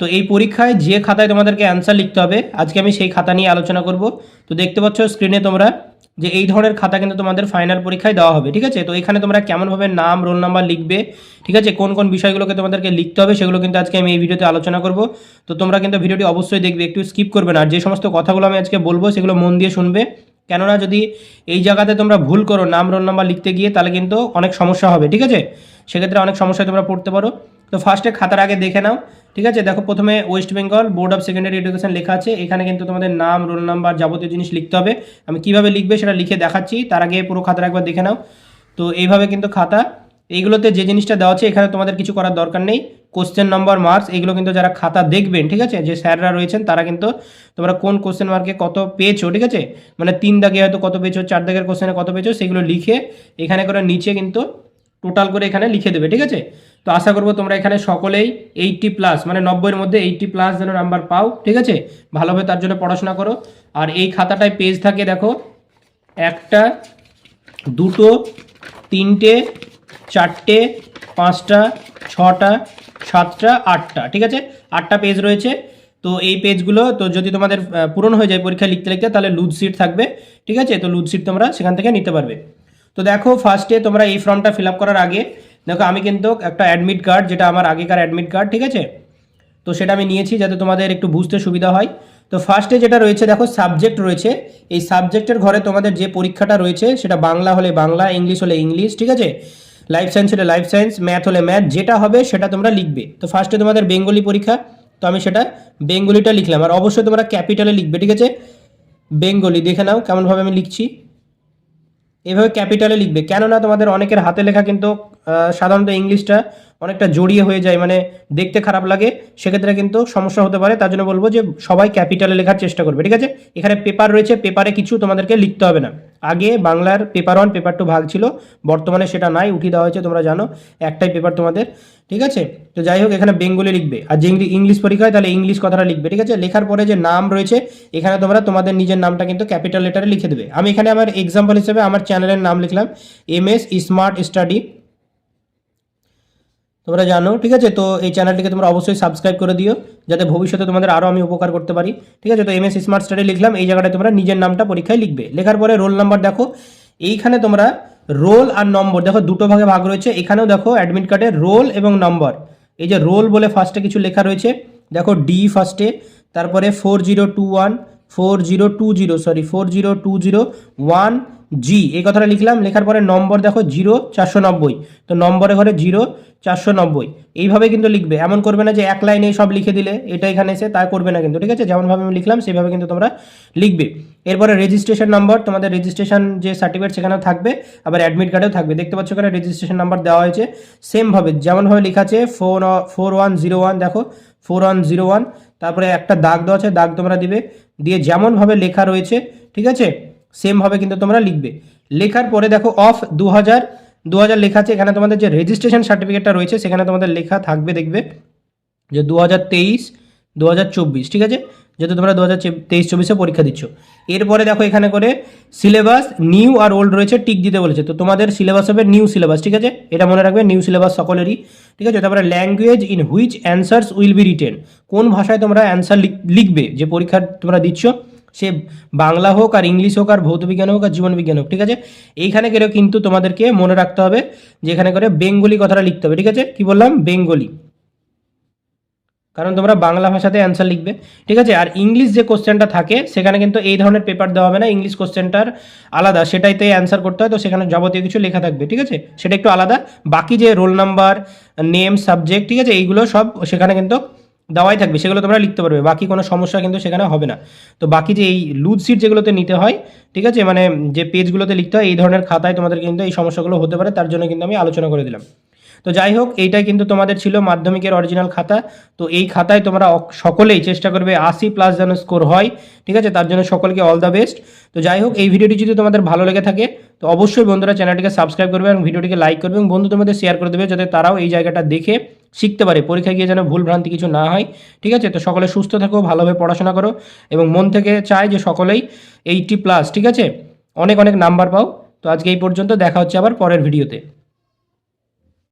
তো এই পরীক্ষায় যে খাতায় তোমাদেরকে অ্যান্সার লিখতে হবে, আজকে আমি সেই খাতা নিয়ে আলোচনা করব। তো দেখতে পাচ্ছ স্ক্রিনে তোমরা যে এই ধরনের খাতা কিন্তু তোমাদের ফাইনাল পরীক্ষায় দেওয়া হবে, ঠিক আছে? তো এখানে তোমরা কেমনভাবে নাম রোল নাম্বার লিখবে, ঠিক আছে? কোন কোন বিষয়গুলোকে তোমাদেরকে লিখতে হবে সেগুলো কিন্তু আজকে আমি এই ভিডিওতে আলোচনা করব। তো তোমরা কিন্তু ভিডিওটি অবশ্যই দেখবে, একটু স্কিপ করবে না। আর যে সমস্ত কথাগুলো আমি আজকে বলব সেগুলো মন দিয়ে শুনবে। কেননা যদি এই জায়গাতে তোমরা ভুল করো, নাম রোল নাম্বার লিখতে গিয়ে তাহলে কিন্তু অনেক সমস্যা হবে, ঠিক আছে? সেক্ষেত্রে অনেক সমস্যায় তোমরা পড়তে পারো। তো ফার্স্টে খাতার আগে দেখে নাও, ঠিক আছে? দেখো প্রথমে West Bengal board of secondary education লেখা আছে, এখানে কিন্তু তোমাদের নাম রোল নাম্বার যাবতীয় জিনিস লিখতে হবে। আমি কীভাবে লিখবে সেটা লিখে দেখাচ্ছি, তার আগে পুরো খাতার একবার দেখে নাও। তো এইভাবে কিন্তু খাতা, এইগুলোতে যে জিনিসটা দেওয়া আছে, এখানে তোমাদের কিছু করার দরকার নেই। কোশ্চেন নম্বর মার্কস এগুলো কিন্তু যারা খাতা দেখবেন, ঠিক আছে? যে স্যাররা রয়েছেন, তারা কিন্তু তোমরা কোন কোশ্চেন মার্কে কত পেয়েছ, ঠিক আছে? মানে তিন দাগে হয়তো কত পেয়েছ, চার দাগের কোশ্চেনে কত পেয়েছ, সেগুলো লিখে এখানে করে নিচে কিন্তু টোটাল করে এখানে লিখে দেবে, ঠিক আছে? তো আশা করব তোমরা এখানে সকলেই এইটটি প্লাস মানে নব্বইয়ের মধ্যে এইটটি প্লাস যেন নাম্বার পাও, ঠিক আছে? ভালোভাবে তার জন্য পড়াশোনা করো। আর এই খাতাটায় পেজ থাকে, দেখো, একটা, দুটো, তিনটে, চারটে, পাঁচটা, ছটা, সাতটা, আটটা, ঠিক আছে? আটটা পেজ রয়েছে। তো এই পেজগুলো তো যদি তোমাদের পূরণ হয়ে যায় পরীক্ষা লিখতে লিখতে, তাহলে লুজ সিট থাকবে, ঠিক আছে? তো লুজ সিট তোমরা সেখান থেকে নিতে পারবে। তো দেখো ফার্স্টে তোমরা এই ফর্মটা ফিল করার আগে দেখো, আমি কিন্তু একটা অ্যাডমিট কার্ড যেটা আমার আগেকার অ্যাডমিট কার্ড ঠিক আছে? তো সেটা আমি নিয়েছি যাতে তোমাদের একটু বুঝতে সুবিধা হয়। তো ফার্স্টে যেটা রয়েছে, দেখো সাবজেক্ট রয়েছে। এই সাবজেক্টের ঘরে তোমাদের যে পরীক্ষাটা রয়েছে, সেটা বাংলা হলে বাংলা ইংলিশ হলে ইংলিশ ঠিক আছে? লাইফ সায়েন্স হলে লাইফ সায়েন্স ম্যাথ হলে ম্যাথ যেটা হবে সেটা তোমরা লিখবে। তো ফার্স্টে তোমাদের বেঙ্গলি পরীক্ষা, তো আমি সেটা বেঙ্গলিটা লিখলাম। আর অবশ্যই তোমরা ক্যাপিটালে লিখবে, ঠিক আছে? বেঙ্গলি, দেখে নাও কেমনভাবে আমি লিখছি। এভাবে ক্যাপিটালে লিখবে। কেননা তোমাদের অনেকের হাতে লেখা কিন্তু সাধারণত ইংলিশটা অনেকটা জড়িয়ে হয়ে যায় মানে দেখতে খারাপ লাগে। সেক্ষেত্রে কিন্তু সমস্যা হতে পারে, তার জন্য বলব যে সবাই ক্যাপিটালে লেখার চেষ্টা করবে, ঠিক আছে? এখানে পেপার রয়েছে পেপারে কিছু তোমাদেরকে লিখতে হবে না। আগে বাংলার পেপার ওয়ান পেপার টু ভাগ ছিল, বর্তমানে সেটা নাই, উঠিয়ে দেওয়া হয়েছে, তোমরা জানো, একটাই পেপার তোমাদের, ঠিক আছে? তো যাই হোক, এখানে বেঙ্গলি লিখবে, আর যে ইংলি- ইংলিশ পরীক্ষা হয়, তাহলে ইংলিশ কথাটা লিখবে, ঠিক আছে? লেখার পরে যে নাম রয়েছে, এখানে তোমরা তোমাদের নিজের নামটা কিন্তু ক্যাপিটাল লেটারে লিখে দেবে। আমি এখানে আমার এক্সাম্পল হিসেবে আমার চ্যানেলের নাম লিখলাম এম এস স্মার্ট স্টাডি তোমরা জানো, ঠিক আছে? তো এই চ্যানেলটিকে তোমরা অবশ্যই সাবস্ক্রাইব করে দিও, যাতে ভবিষ্যতে তোমাদের আরও আমি উপকার করতে পারি। ঠিক আছে? তো এম এস স্মার্ট স্টাডি লিখলাম, এই জায়গাটায় তোমরা নিজের নামটা পরীক্ষায় লিখবে। লেখার পরে রোল নাম্বার দেখো, এইখানে তোমরা রোল আর নম্বর দেখো দুটো ভাগে ভাগ রয়েছে। এখানেও দেখো অ্যাডমিট কার্ডে রোল এবং নম্বর এই যে রোল বলে ফার্স্টে কিছু লেখা রয়েছে, দেখো ডি ফার্স্টে তারপরে four zero two one four zero two zero sorry four zero two zero one G এই কথাটা লিখলাম, লেখার পরে নম্বর দেখো জিরো চারশো নব্বই। তো নম্বরে ঘরে জিরো চারশো নব্বই। এইভাবে কিন্তু লিখবে, এমন করবে না যে এক লাইনে সব লিখে দিলে এটা এখানে এসে তা করবে না কিন্তু, ঠিক আছে? যেমনভাবে আমি লিখলাম, সেভাবে কিন্তু তোমরা লিখবে। এরপরে রেজিস্ট্রেশন নাম্বার তোমাদের রেজিস্ট্রেশন যে সার্টিফিকেট সেখানেও থাকবে, আবার অ্যাডমিট কার্ডেও থাকবে। দেখতে পাচ্ছ এখানে রেজিস্ট্রেশন নাম্বার দেওয়া হয়েছে সেমভাবে যেমনভাবে লেখা আছে four four one zero one দেখো ফোর ওয়ান জিরো ওয়ান তারপরে একটা দাগ দেওয়া আছে, দাগ তোমরা দিবে। দিয়ে যেমনভাবে লেখা রয়েছে, ঠিক আছে? সেমভাবে কিন্তু তোমরা লিখবে। লেখার পরে দেখো অফ দু হাজার দু হাজার লেখা আছে, এখানে তোমাদের যে রেজিস্ট্রেশন সার্টিফিকেটটা রয়েছে, সেখানে তোমাদের লেখা থাকবে, দেখবে, যে দু হাজার তেইশ দু হাজার চব্বিশ, ঠিক আছে? যেহেতু তোমরা দু হাজার তেইশ, চব্বিশে পরীক্ষা দিচ্ছ। এরপরে দেখো এখানে করে সিলেবাস নিউ আর ওল্ড রয়েছে টিক দিতে বলেছে। তো তোমাদের সিলেবাস হবে নিউ সিলেবাস ঠিক আছে? এটা মনে রাখবে নিউ সিলেবাস সকলেরই, ঠিক আছে? তারপরে language in which answers will be written কোন ভাষায় তোমরা অ্যান্সার লিখবে, যে পরীক্ষা তোমরা দিচ্ছ? সে বাংলা হোক আর ইংলিশ হোক আর ভৌতবিজ্ঞান হোক আর জীবনবিজ্ঞান হোক, ঠিক আছে? এইখানে করে কিন্তু তোমাদেরকে মনে রাখতে হবে যে এখানে করে বেঙ্গলি কথাটা লিখতে হবে, ঠিক আছে? কি বললাম? বেঙ্গলি। কারণ তোমরা বাংলা ভাষাতে অ্যান্সার লিখবে, ঠিক আছে? আর ইংলিশ যে কোশ্চেনটা থাকে, সেখানে কিন্তু এই ধরনের পেপার দেওয়া হবে না। ইংলিশ কোশ্চেনটার আলাদা, সেটাইতে অ্যান্সার করতে হয়। তো সেখানে যাবতীয় কিছু লেখা থাকবে, ঠিক আছে? সেটা একটু আলাদা। বাকি যে রোল নাম্বার নেম সাবজেক্ট ঠিক আছে? এইগুলো সব সেখানে কিন্তু দেওয়াই থাকবে, সেগুলো তোমরা লিখতে পারবে, বাকি কোনো সমস্যা কিন্তু সেখানে হবে না। তো বাকি যে এই লুজ সিট যেগুলোতে নিতে হয়, ঠিক আছে মানে যে পেজগুলোতে লিখতে হয়, এই ধরনের খাতায় তোমাদের কিন্তু এই সমস্যাগুলো হতে পারে, তার জন্য কিন্তু আমি আলোচনা করে দিলাম। তো যাই হোক, এইটাই কিন্তু তোমাদের ছিল মাধ্যমিকের অরিজিনাল খাতা। তো এই খাতায় তোমরা সকলেই চেষ্টা করবে আশি প্লাস যেন স্কোর হয়, ঠিক আছে, তার জন্য সকলকে অল দ্য বেস্ট তো যাই হোক, এই ভিডিওটি যদি তোমাদের ভালো লেগে থাকে, তো অবশ্যই বন্ধুরা চ্যানেলটিকে সাবস্ক্রাইব করবে এবং ভিডিওটিকে লাইক করবে এবং বন্ধুদের মধ্যে শেয়ার করে দেবে, যাতে তারাও এই জায়গাটা দেখে শিখতে পারে। পরীক্ষায় গিয়ে যেন ভুল ভ্রান্তি কিছু না হয়, ঠিক আছে? তো সকলে সুস্থ থাকো, ভালোভাবে পড়াশোনা করো এবং মন থেকে চায় যে সকলেই এইটটি প্লাস, ঠিক আছে? অনেক অনেক নাম্বার পাও। তো আজকে এই পর্যন্ত, দেখা হচ্ছে আবার পরের ভিডিওতে।